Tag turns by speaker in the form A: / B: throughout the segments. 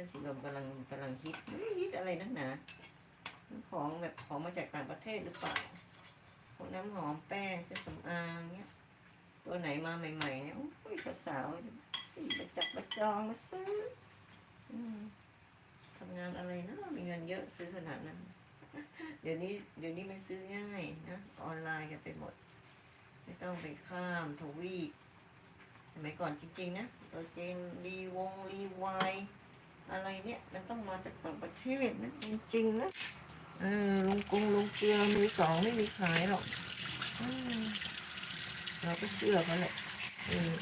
A: ่นสีลมกำลังกำลังฮิตไม่ได้ฮิตอะไรนักหนาของแบบของมาจากต่างประเทศหรือเปล่าพวกน้ำหอมแป้งเครื่องสำอางเนี้ย ตัวไหนมาใหม่ๆเนี่ยโอ้ยสาวๆมาจับมาจองมาซื้อทำงานอะไรนะมีเงินเยอะซื้อขนาดนั้น เดี๋ยวนี้เดี๋ยวนี้มันซื้อง่ายนะออนไลน์กันไปหมด ไม่ต้องไปข้ามทวีปสมัยก่อนจริงๆนะ ตัวเจนรีวงรีวาย อะไรเนี่ย มันต้องมาจากต่างประเทศนะจริงๆนะเออลุงกรุงลุงเกลือมือสองไม่มีขายหรอกอืมเราก็เชื่อเขาแหละเออ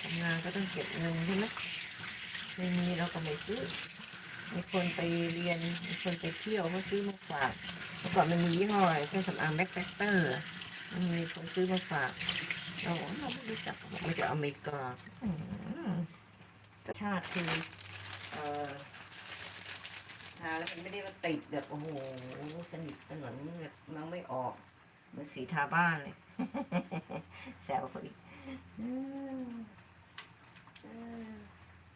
A: ทำงานก็ต้องเก็บเงินใช่ไหมไม่มีเราก็ไม่ซื้อมีคนไปเรียนมีคนไปเที่ยวเขาซื้อมาฝากเมื่อก่อนมันมียี่ห้ออะไรเครื่องสำอางแบ็คแฟคเตอร์มันมีคนซื้อมาฝากเราบอกเราไม่รู้จักบอกมาจากอเมริกาอืม ชาติคือเอ่อทาแล้วมันไม่ได้ว่าติดแบบโอ้โหสนิทสนนแบบมันไม่ออกเหมือนสีทาบ้านเลยแซวเขาอีกอือ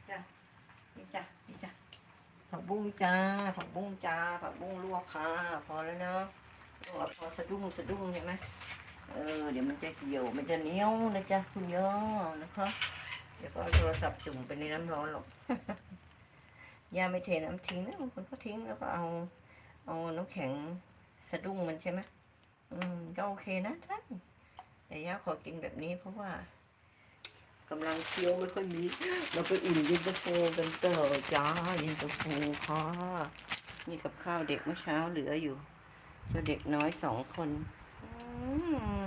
A: จ้ะนี่จ้ะนี่จ้ะผักบุ้งจ้าผักบุ้งจ้าผักบุ้งลวกค่ะพอแล้วเนาะลวกพอสะดุ้งสะดุ้งใช่ไหมเออเดี๋ยวมันจะเหี่ยวมันจะเหนียวนะจ๊ะคุณย่อนะคะ เดี๋ยวก็เอาโทรศัพท์จุ่มไปในน้ำร้อนหรอกย่าไม่เทน้ำทิ้งนะบางคนก็ทิ้งแล้วก็เอา เอาน้ำแข็งสะดุ้งมันใช่ไหมอืมก็โอเคนะท่านแต่ย่าขอกินแบบนี้เพราะว่ากำลังเคี้ยวไม่ค่อยมีเราไปอุ่นย็นตาโฟกันเตอจ้าย็นตาโฟค่ะนี่กับข้าวเด็กเมื่อเช้าเหลืออยู่เจ้าเด็กน้อยสองคน อื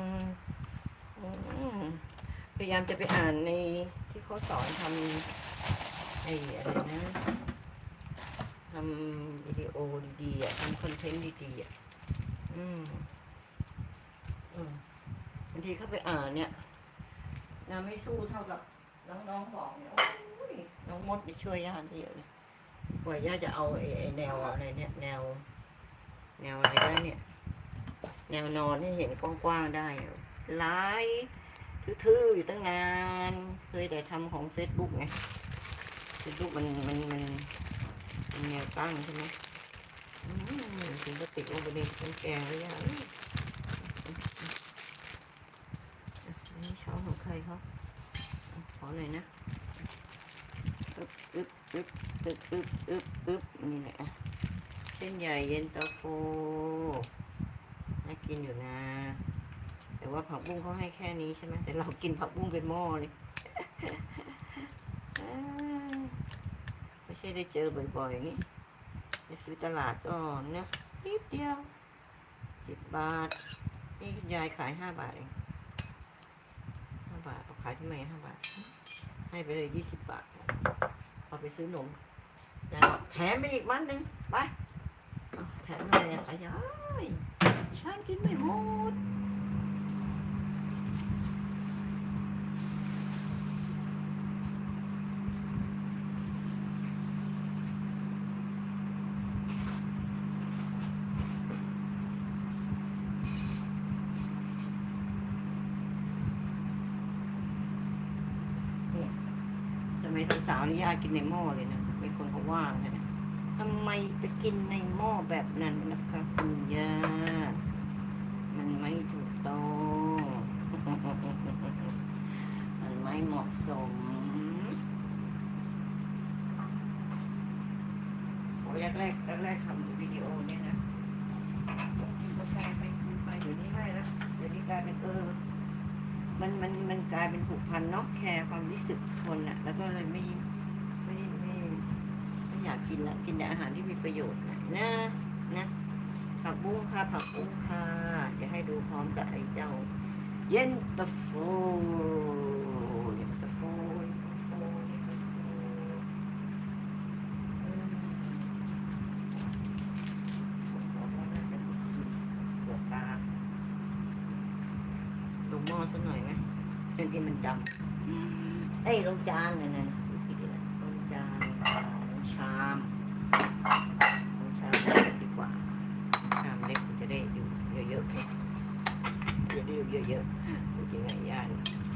A: ม พยายามจะไปอ่านในที่เขาสอนทำไอ้อะไรนะทำวิดีโอดีๆอะทำคอนเทนต์ดีๆอะอืมอืมบางทีเข้าไปอ่านเนี่ยน้ำไม่สู้เท่ากับน้องๆบอกเนี่ยโอ้ยน้องมดไปช่วยย่าได้เยอะเลยกว่าย่าจะเอาไอ้แนวอะไรเนี่ย แนว แนวอะไรได้เนี่ย แนวนอนให้เห็นกว้างๆได้อะไลฟ์ ทื่อๆอยู่ตั้งนาน เคยแต่ทำของเฟซบุ๊กไงเฟซบุ๊กมันมันมันมันแนวตั้งใช่ไหมถึงจะติดลงไปในน้ำแกงแล้วยาเอ้ยอันนี้ช้อนของใครเขาขอหน่อยนะอึ๊บอึ๊บอึ๊บอึ๊บอึ๊บอึ๊บอึ๊บนี่แหละอะเส้นใหญ่เย็นตาโฟน่ากินอยู่นะ แต่ว่าผักบุ้งเขาให้แค่นี้ใช่ไหมแต่เรากินผักบุ้งเป็นหม้อเลยไม่ใช่ได้เจอบ่อยๆอย่างนี้ไปซื้อตลาดก็เนาะนิดเดียวสิบบาท นี่คุณยายขายห้าบาทเองห้าบาทเอาขายที่ไหนห้าบาท ให้ไปเลยยี่สิบบาทเอาไปซื้อนมแล้วแถมไปอีกวันหนึ่งไปแถมอะไรอะขยายฉันกินไม่หมด มัยสาวๆนี่ยากินในหม้อเลยนะมีคนเขาว่าไงนะทำไมไปกินในหม้อแบบนั้นนะคะคุณย่ามันไม่ถูกต้องมันไม่เหมาะสมโอ้ยแรกแรกทำวิดีโอเนี่ยนะกินกาแฟไปกินไปเดี๋ยวนี้ไม่แล้วเดี๋ยวนี้กลายเป็นเออ มันมันมันกลายเป็นผูกพันเนาะแคร์ความรู้สึกคนอะแล้วก็เลยไม่ไม่ไม่ไม่อยากกินละกินแต่อาหารที่มีประโยชน์นะนะนะผักบุ้งค่ะผักบุ้งค่ะจะให้ดูพร้อมกับไอ้เจ้า เย็นตาโฟ หม้อสักหน่อยไหมเดี๋ยวนี้มันดำเอ้ยลงจานนั่นน่ะดูผิดอีกแล้วลงจานลงชามลงชามเล็กดีกว่าชามเล็กมันจะได้อยู่เยอะๆไงจะได้อยู่เยอะ